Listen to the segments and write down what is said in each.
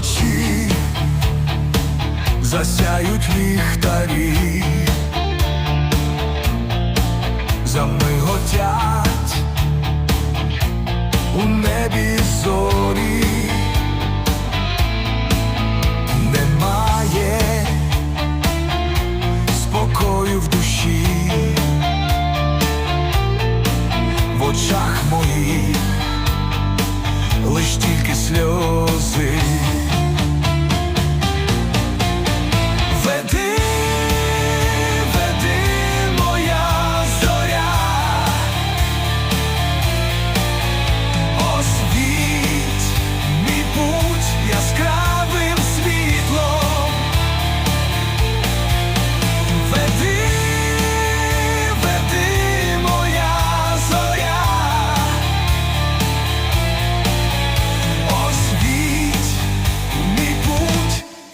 вночі засяють ліхтарі, замиготять у небі. лиш тільки сльози. Веди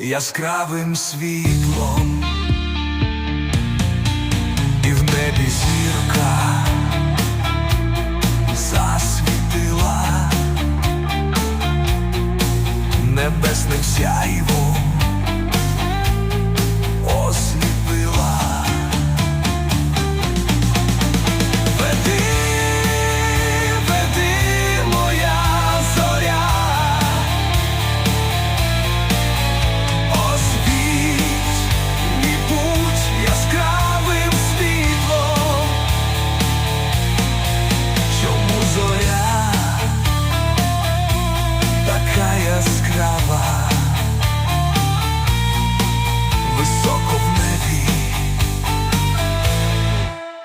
яскравим світлом, і в небі зірка засвітила небесним сяйвом.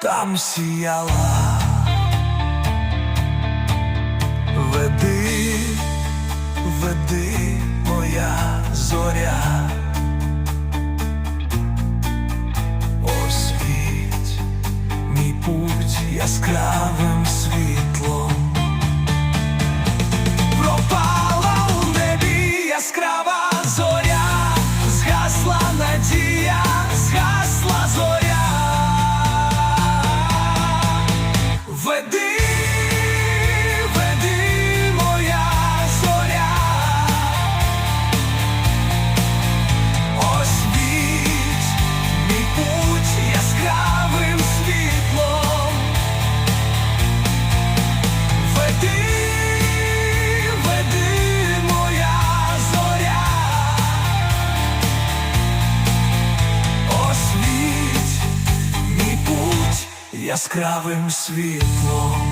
там сіяла, веди, веди моя зоря, освіть мій путь яскравий. яскравим світлом.